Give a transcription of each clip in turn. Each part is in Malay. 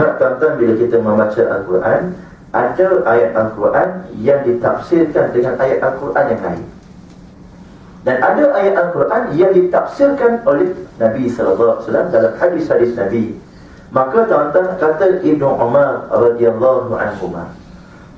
Sebab tuan-tuan bila kita membaca Al-Quran Ada ayat Al-Quran yang ditafsirkan dengan ayat Al-Quran yang lain. Dan ada ayat Al-Quran yang ditafsirkan oleh Nabi SAW dalam hadis-hadis Nabi. Maka tuan-tuan kata Ibn Umar radhiyallahu anhu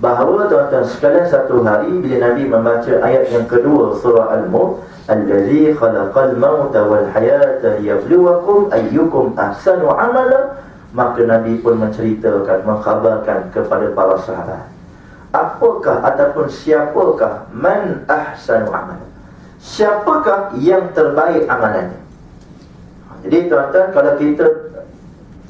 bahawa tuan-tuan sekalian satu hari bila Nabi membaca ayat yang kedua surah Al-Mulk Allazi khalaqal mauta wal hayata liyabluwakum ayyukum ahsanu amala maka Nabi pun menceritakan mengkhabarkan kepada para sahabat apakah ataupun siapakah man ahsanu amala siapakah yang terbaik amalannya? Jadi tuan-tuan kalau kita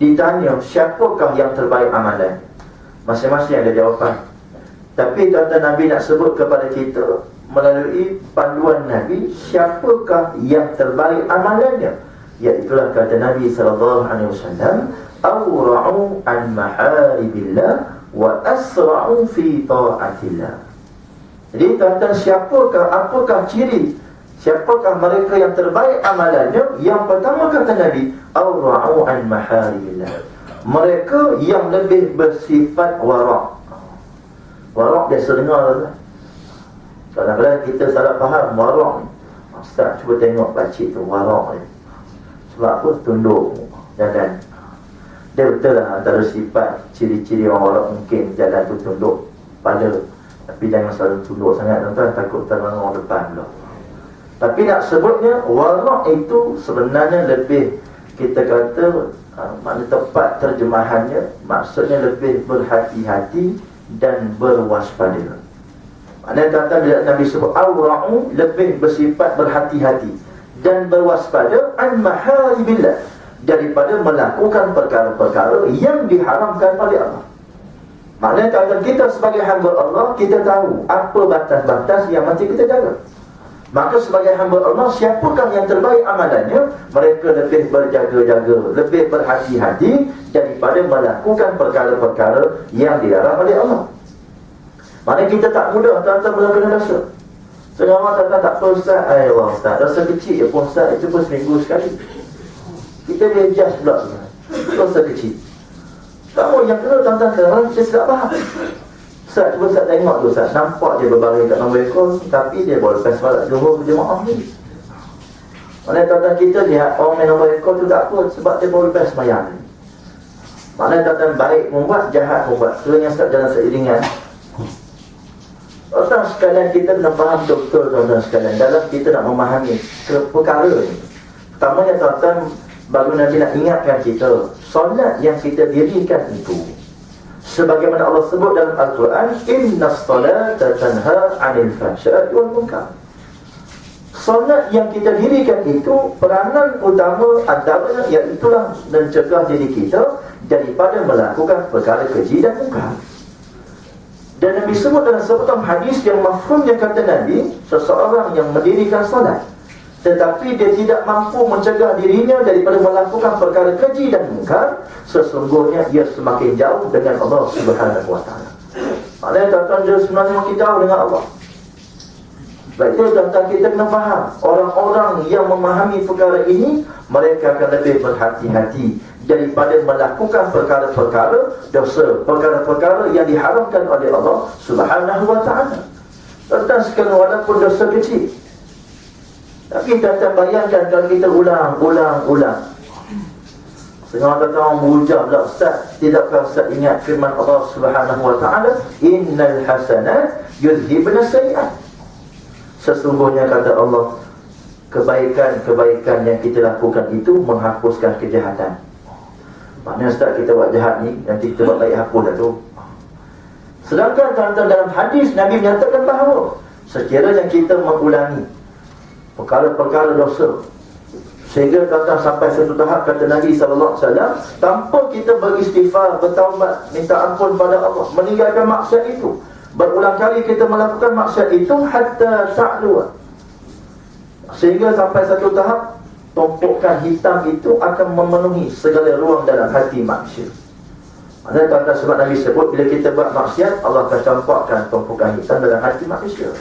ditanya siapakah yang terbaik amalannya masing-masing ada jawapan. Tapi tuan-tuan Nabi nak sebut kepada kita melalui panduan Nabi siapakah yang terbaik amalannya? Iaitulah kata Nabi wasallam awra'u an maharibillah wa asra'u fi ta'atillah jadi tuan-tuan siapakah apakah ciri siapakah mereka yang terbaik amalannya? Yang pertama kata Nabi awra'u an maharibillah mereka yang lebih bersifat wara' wara' biasa dengar lah Kadang-kadang kita salah faham warak ni. Ustaz cuba tengok pakcik tu warak ni. Sebab apa? Tunduk jalan. Dia betul lah antara sifat ciri-ciri orang warak mungkin jalan tu tunduk pada. Tapi jangan selalu tunduk sangat tuan-tuan takut terang orang depan pula. Tapi nak sebutnya warak itu sebenarnya lebih kita kata uh, mana tepat terjemahannya maksudnya lebih berhati-hati dan berwaspada. Maknanya tuan-tuan bila Nabi sebut awra'u lebih bersifat berhati-hati dan berwaspada an maharibillah daripada melakukan perkara-perkara yang diharamkan oleh Allah. Maknanya tuan-tuan kita sebagai hamba Allah kita tahu apa batas-batas yang mesti kita jaga. Maka sebagai hamba Allah siapakah yang terbaik amalannya mereka lebih berjaga-jaga, lebih berhati-hati daripada melakukan perkara-perkara yang dilarang oleh Allah. Mana kita tak mudah tuan-tuan melakukan dosa. Setengah orang tak apa ustaz. Ay Allah ustaz. Dosa kecil je pun ustaz. Itu pun seminggu sekali. Kita dia adjust pula. Dosa kecil. Kamu yang kena tuan-tuan kadang kita silap faham. Ustaz cuba ustaz tengok tu ustaz. Nampak dia berbaring kat nombor ekor. Tapi dia boleh lepas balik johor berjemaah ni. Mana tuan-tuan kita lihat orang main nombor ekor tu tak apa. Sebab dia boleh lepas ni. Mana tuan-tuan baik membuat, jahat membuat. Kerana ustaz jalan seiringan. Tuan-tuan sekalian kita nak faham betul tuan-tuan sekalian Dalam kita nak memahami perkara ni Pertamanya tuan-tuan Baru Nabi nak ingatkan kita Solat yang kita dirikan itu Sebagaimana Allah sebut dalam Al-Quran Inna solat tanha anil fahsyat wal munkar. Solat yang kita dirikan itu Peranan utama antaranya Iaitulah mencegah diri kita Daripada melakukan perkara keji dan munkar. Dan Nabi sebut dalam sebutan hadis yang mafhumnya kata Nabi Seseorang yang mendirikan salat Tetapi dia tidak mampu mencegah dirinya daripada melakukan perkara keji dan mungkar Sesungguhnya dia semakin jauh dengan Allah subhanahu ta'ala Maksudnya tuan-tuan dia sebenarnya makin jauh dengan Allah Baik itu tuan-tuan kita kena faham Orang-orang yang memahami perkara ini Mereka akan lebih berhati-hati daripada melakukan perkara-perkara dosa, perkara-perkara yang diharamkan oleh Allah Subhanahu wa taala. Tentang sekali walaupun dosa kecil. Tapi kita bayangkan kalau kita ulang, ulang, ulang. Setengah kata orang berujar pula Ustaz Tidakkah Ustaz ingat firman Allah subhanahu wa ta'ala? Innal hasanat yudhibna sayi'at Sesungguhnya kata Allah Kebaikan-kebaikan yang kita lakukan itu Menghapuskan kejahatan. Maknanya Ustaz kita buat jahat ni Nanti kita buat baik hapus dah tu. Sedangkan tuan-tuan dalam hadis Nabi menyatakan bahawa Sekiranya kita mengulangi Perkara-perkara dosa Sehingga tuan-tuan sampai satu tahap Kata Nabi SAW Tanpa kita beristighfar, bertaubat Minta ampun pada Allah Meninggalkan maksiat itu Berulang kali kita melakukan maksiat itu Hatta ta'luwa Sehingga sampai satu tahap tumpukan hitam itu akan memenuhi segala ruang dalam hati manusia. Maksudnya tuan-tuan sebab Nabi sebut bila kita buat maksiat Allah akan campakkan tumpukan hitam dalam hati manusia.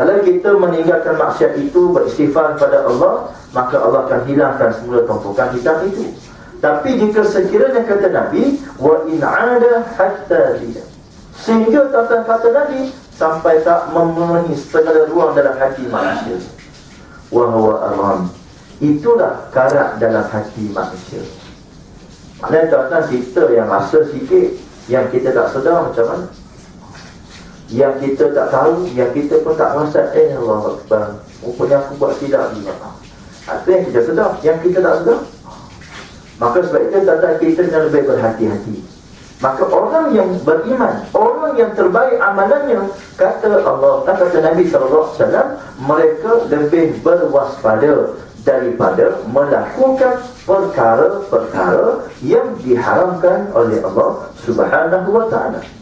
Kalau kita meninggalkan maksiat itu beristighfar kepada Allah, maka Allah akan hilangkan semua tumpukan hitam itu. Tapi jika sekiranya kata Nabi wa in ada hatta dia. Sehingga tuan kata Nabi sampai tak memenuhi segala ruang dalam hati manusia. Wa huwa aram. Itulah karat dalam hati manusia. Maknanya tuan-tuan kita yang rasa sikit yang kita tak sedar macam mana? Yang kita tak tahu, yang kita pun tak rasa eh Allah Akbar. Rupanya aku buat tidak juga. Itu yang kita sedar, yang kita tak sedar. Maka sebab itu tuan-tuan kita kena lebih berhati-hati. Maka orang yang beriman, orang yang terbaik amalannya, kata Allah, kata Nabi SAW, mereka lebih berwaspada daripada melakukan perkara-perkara yang diharamkan oleh Allah Subhanahu Wa Taala.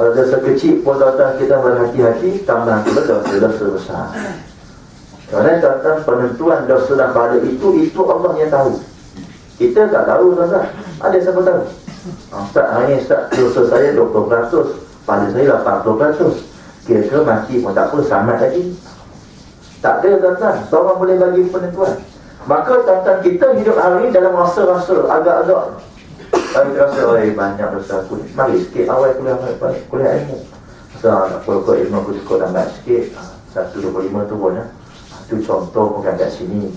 Kalau dosa kecil pun tuan kita berhati-hati, tambah pula dosa-dosa besar. Kerana tuan penentuan dosa dan pahala itu, itu Allah yang tahu. Kita tak tahu tuan-tuan. Ada siapa tahu? Ah, Ustaz, hari ini Ustaz, dosa saya 20%, pada saya 80%. Kira-kira mati pun tak apa, selamat lagi. Tak ada tuan-tuan, seorang boleh bagi penentuan. Maka tuan-tuan kita hidup hari dalam rasa-rasa agak-agak. Kalau kita rasa, oh banyak dosa aku ni. Mari sikit awal kuliah, kuliah ilmu. Masa nak kuliah ilmu aku cukup lambat sikit. 125 turun ya. Itu contoh bukan kat sini.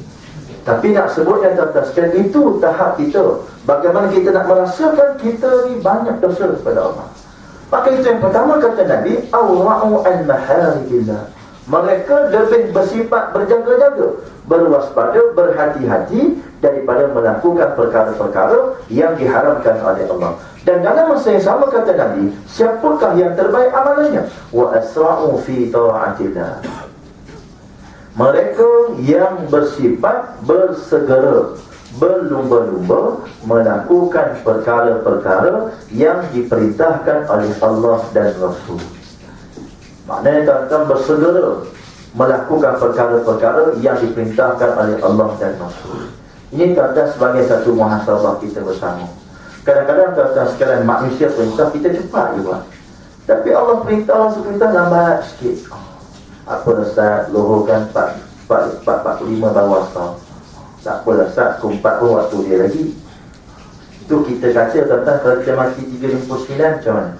Tapi nak sebut yang sekalian itu tahap kita. Bagaimana kita nak merasakan kita ni banyak dosa kepada Allah. Maka itu yang pertama kata Nabi, Awra'u al-maharibillah. Mereka lebih bersifat berjaga-jaga, berwaspada, berhati-hati daripada melakukan perkara-perkara yang diharamkan oleh Allah. Dan dalam masa yang sama kata Nabi, siapakah yang terbaik amalannya? Wa asra'u fi ta'atillah mereka yang bersifat bersegera berlumba-lumba melakukan perkara-perkara yang diperintahkan oleh Allah dan Rasul. Maknanya tuan-tuan bersegera melakukan perkara-perkara yang diperintahkan oleh Allah dan Rasul. Ini tuan-tuan sebagai satu muhasabah kita bersama. Kadang-kadang tuan-tuan sekalian manusia perintah kita cepat juga. Tapi Allah perintah seperintah lambat sikit. Apa Ustaz? Luhurkan 4, 4, 4, 45 bawah tau tak apalah Ustaz kumpat pun waktu dia lagi. Itu kita kata tuan-tuan kalau kita mati 359 macam mana?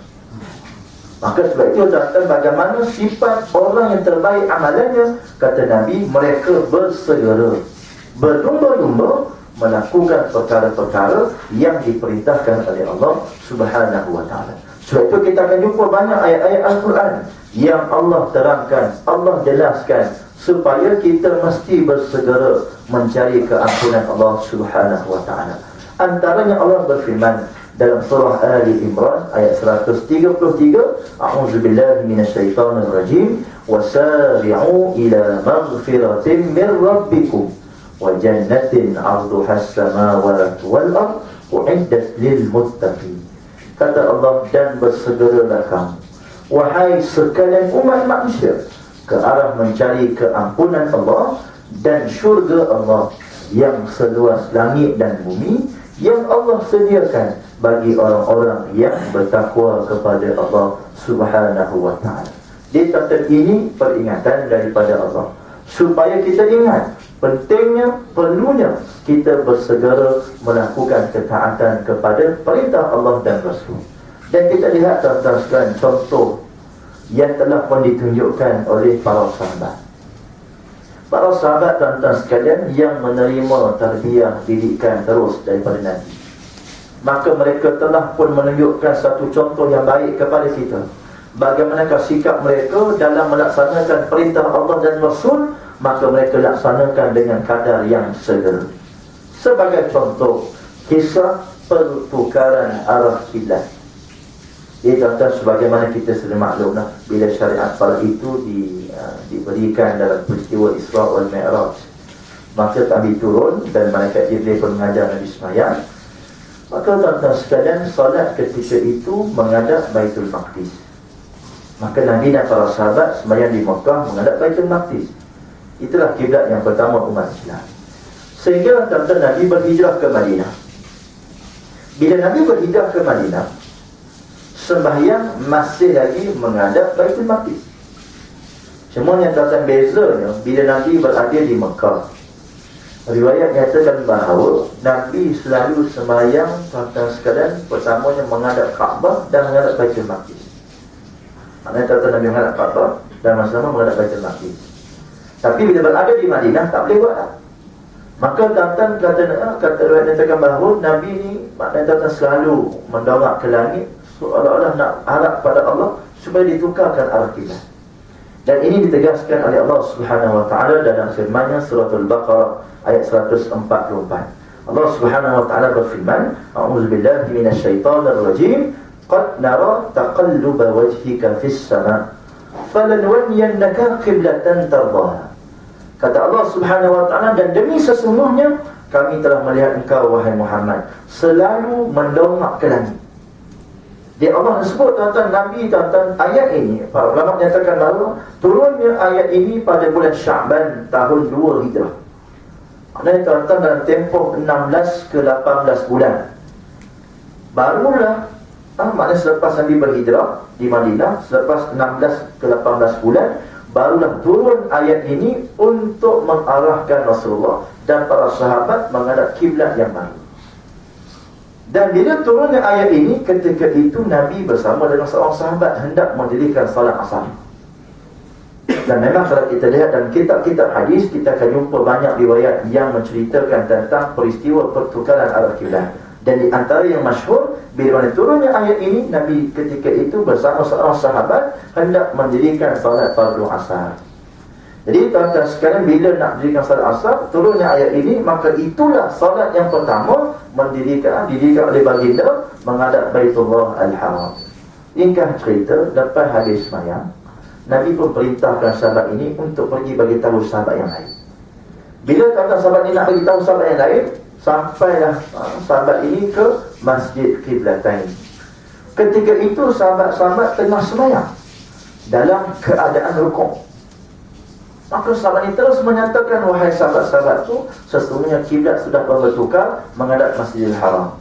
Maka sebab itu tuan-tuan bagaimana sifat orang yang terbaik amalannya kata Nabi mereka bersegera berlumba-lumba melakukan perkara-perkara yang diperintahkan oleh Allah Subhanahu wa taala. Sebab itu kita akan jumpa banyak ayat-ayat Al-Quran yang Allah terangkan, Allah jelaskan supaya kita mesti bersegera mencari keampunan Allah Subhanahu wa taala. Antaranya Allah berfirman dalam surah Ali Imran ayat 133, A'udzu billahi minasyaitonir rajim, wasari'u ila maghfiratin min rabbikum as-samawati wal ard u'iddat lil muttaqin. Kata Allah dan bersegeralah kamu Wahai sekalian umat manusia Ke arah mencari keampunan Allah Dan syurga Allah Yang seluas langit dan bumi Yang Allah sediakan Bagi orang-orang yang bertakwa kepada Allah Subhanahu wa ta'ala Di tata ini peringatan daripada Allah Supaya kita ingat Pentingnya, perlunya Kita bersegera melakukan ketaatan kepada perintah Allah dan Rasul dan kita lihat tuan-tuan contoh yang telah pun ditunjukkan oleh para sahabat. Para sahabat tuan-tuan sekalian yang menerima tarbiyah didikan terus daripada Nabi. Maka mereka telah pun menunjukkan satu contoh yang baik kepada kita. Bagaimanakah sikap mereka dalam melaksanakan perintah Allah dan Rasul, maka mereka laksanakan dengan kadar yang segera. Sebagai contoh, kisah pertukaran arah kilat. Jadi tuan-tuan sebagaimana kita sudah maklum lah Bila syariat pada itu di, uh, diberikan dalam peristiwa Isra' wal Mi'raj Maka kami turun dan malaikat Jibril pun mengajar Nabi Semayang Maka tuan-tuan sekalian Salat ketika itu menghadap Baitul Maqdis Maka Nabi dan para sahabat Semayang di Mekah menghadap Baitul Maqdis Itulah kiblat yang pertama umat Islam Sehingga tuan-tuan Nabi berhijrah ke Madinah Bila Nabi berhijrah ke Madinah sembahyang masih lagi menghadap Baitul Maqdis. Cuma yang tuan bezanya bila Nabi berada di Mekah. Riwayat nyatakan bahawa Nabi selalu semayang tuan sekalian pertamanya menghadap Kaabah dan menghadap Baitul Maqdis. Maknanya kata Nabi menghadap Kaabah dan masa-masa menghadap Baitul Maqdis. Tapi bila berada di Madinah tak boleh buat. Maka tuan kata kata riwayat bahawa Nabi ni maknanya tuan selalu mendongak ke langit seolah-olah nak harap pada Allah supaya ditukarkan arah kiblat. Dan ini ditegaskan oleh Allah Subhanahu wa taala dalam firman-Nya surah Al-Baqarah ayat 144. Allah Subhanahu wa taala berfirman, "A'udzu billahi minasyaitonir rajim. Qad nara taqalluba wajhika fis sama' falanwalliyannaka qiblatan tardaha." Kata Allah Subhanahu wa taala dan demi sesungguhnya kami telah melihat engkau wahai Muhammad selalu mendongak ke langit. Di Allah sebut tuan-tuan Nabi tuan-tuan ayat ini Para ulama menyatakan bahawa Turunnya ayat ini pada bulan Syaban tahun 2 Hijrah Maksudnya tuan-tuan dalam tempoh 16 ke 18 bulan Barulah ah, Maknanya selepas Nabi berhijrah di Madinah Selepas 16 ke 18 bulan Barulah turun ayat ini Untuk mengarahkan Rasulullah Dan para sahabat menghadap kiblat yang baru dan bila turunnya ayat ini ketika itu Nabi bersama dengan seorang sahabat hendak mendirikan salat asar. Dan memang kalau kita lihat dalam kitab-kitab hadis kita akan jumpa banyak riwayat yang menceritakan tentang peristiwa pertukaran arah kiblat. Dan di antara yang masyhur bila mana turunnya ayat ini Nabi ketika itu bersama seorang sahabat hendak mendirikan salat fardu asar. Jadi tuan-tuan sekarang bila nak dirikan salat asar Turunnya ayat ini Maka itulah salat yang pertama Mendirikan, didirikan oleh baginda Menghadap Baitullah Al-Haram Ingkah cerita Lepas hadis semayang Nabi pun perintahkan sahabat ini Untuk pergi bagi tahu sahabat yang lain Bila tuan-tuan sahabat ini nak bagi tahu sahabat yang lain Sampailah ah, sahabat ini ke Masjid Qiblatain Ketika itu sahabat-sahabat tengah semayang Dalam keadaan rukuk. Maka sahabat ini terus menyatakan Wahai sahabat-sahabat itu Sesungguhnya kiblat sudah bertukar Menghadap Masjidil Haram.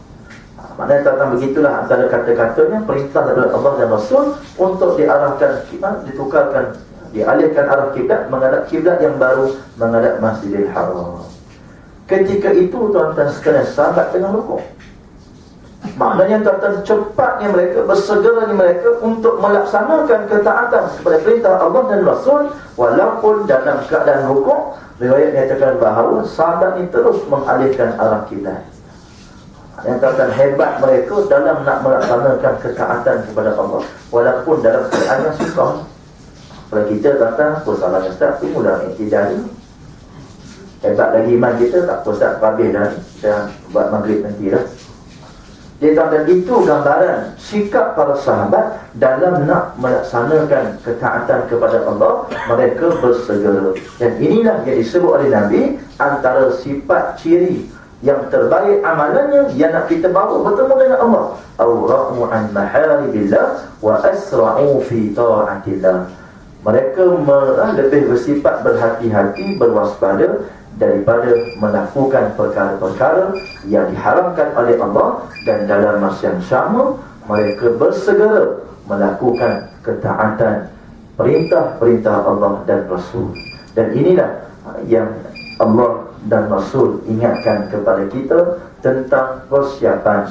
Ha, Maknanya tentang begitulah antara kata-katanya Perintah dari Allah dan Rasul Untuk diarahkan kiblat Ditukarkan Dialihkan arah kiblat Menghadap kiblat yang baru Menghadap Masjidil Haram. Ketika itu tuan-tuan sekalian Sahabat dengan rukuk Maknanya tuan-tuan cepatnya mereka Bersegeranya mereka untuk melaksanakan ketaatan Kepada perintah Allah dan Rasul Walaupun dalam keadaan hukum Riwayat nyatakan bahawa Sahabat ini terus mengalihkan arah kiblat Yang tuan-tuan hebat mereka Dalam nak melaksanakan ketaatan kepada Allah Walaupun dalam keadaan yang susah. Kalau kita kata salahnya Ustaz Itu mudah tidak Hebat lagi iman kita Tak apa Ustaz Habis dah. Kita buat maghrib nanti lah dia kata itu gambaran sikap para sahabat dalam nak melaksanakan ketaatan kepada Allah mereka bersegera. Dan inilah yang disebut oleh Nabi antara sifat ciri yang terbaik amalannya yang nak kita bawa bertemu dengan Allah. Awra'u an maharibillah wa asra'u fi ta'atillah. Mereka lebih bersifat berhati-hati, berwaspada daripada melakukan perkara-perkara yang diharamkan oleh Allah. Dan dalam masa yang sama mereka bersegera melakukan ketaatan perintah-perintah Allah dan Rasul. Dan inilah yang Allah dan Rasul ingatkan kepada kita tentang persiapan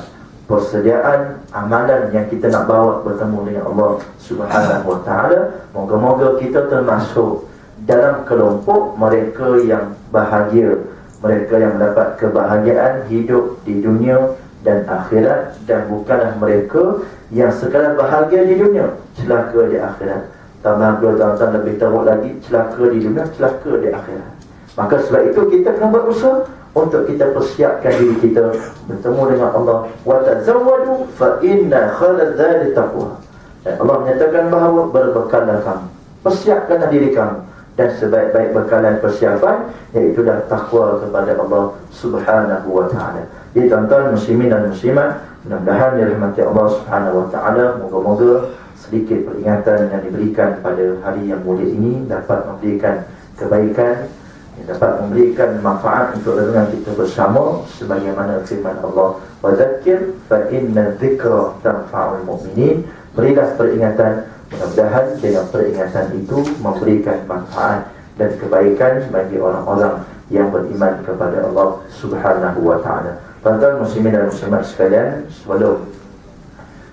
persediaan amalan yang kita nak bawa bertemu dengan Allah Subhanahu wa taala. Moga-moga kita termasuk dalam kelompok mereka yang bahagia mereka yang mendapat kebahagiaan hidup di dunia dan akhirat. Dan bukanlah mereka yang sekadar bahagia di dunia celaka di akhirat. Tambah dua tahun lebih teruk lagi celaka di dunia celaka di akhirat. Maka sebab itu kita kena buat usaha untuk kita persiapkan diri kita bertemu dengan Allah. Wa tazawwadu fa inna khalal dzali taqwa. Dan Allah menyatakan bahawa berbekallah kamu. Persiapkanlah diri kamu. Dan sebaik-baik bekalan persiapan iaitu dah takwa kepada Allah Subhanahu wa taala. Jadi tuan-tuan muslimin dan muslimat, mudah-mudahan dirahmati Allah Subhanahu wa taala, moga-moga sedikit peringatan yang diberikan pada hari yang mulia ini dapat memberikan kebaikan yang dapat memberikan manfaat untuk renungan kita bersama sebagaimana firman Allah wa dzakir fa inna dzikra tanfa'ul mu'minin berilah peringatan Mudah-mudahan dengan peringatan itu memberikan manfaat dan kebaikan bagi orang-orang yang beriman kepada Allah Subhanahu wa taala. Tuan-tuan muslimin dan muslimat sekalian, sebelum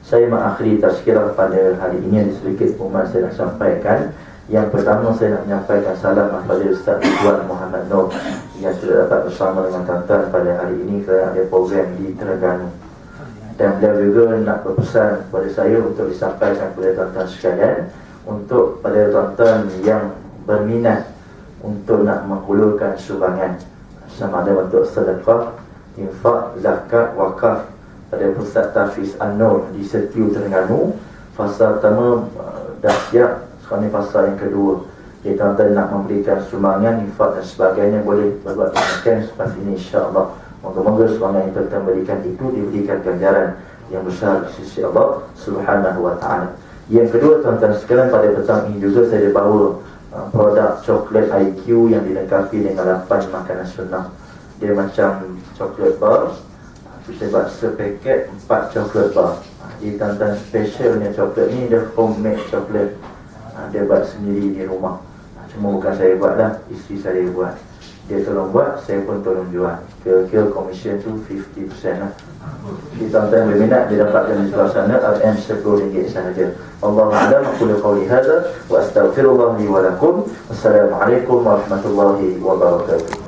saya mengakhiri tazkirah pada hari ini sedikit pengumuman saya sampaikan. Yang pertama saya nak menyampaikan salam kepada Ustaz Tuan Muhammad Nur yang sudah dapat bersama dengan tuan-tuan pada hari ini kerana ada program di Terengganu. Dan beliau juga nak berpesan kepada saya untuk disampaikan kepada tuan-tuan sekalian untuk pada tuan-tuan yang berminat untuk nak menghulurkan sumbangan sama ada bentuk sedekah, infak, zakat, wakaf pada pusat Tafiz An-Nur di Setiu Terengganu. Fasa pertama uh, dah siap sekarang ni fasa yang kedua. Jadi tuan-tuan nak memberikan sumbangan Infak dan sebagainya. Boleh berbuat demikian Selepas ini insyaAllah. Moga-moga sumbangan yang kita berikan itu Diberikan ganjaran yang besar di sisi Allah Subhanahu wa ta'ala. Yang kedua tuan-tuan sekalian pada petang ini juga Saya bawa uh, produk coklat IQ Yang dilengkapi dengan 8 makanan sunnah Dia macam coklat bar. Kita buat sepaket 4 coklat bar. Jadi tuan-tuan specialnya coklat ni Dia homemade coklat Dia buat sendiri di rumah. Ha, Cuma bukan saya buat lah Isteri saya buat. Dia tolong buat Saya pun tolong jual. Kira-kira komisen tu 50% lah. Tuan-tuan yang berminat Dia dapatkan di sebelah sana RM RM10 sahaja. Allah Alam Aku liqawli hadha Wa astaghfirullah li wa lakum. Wassalamualaikum warahmatullahi wabarakatuh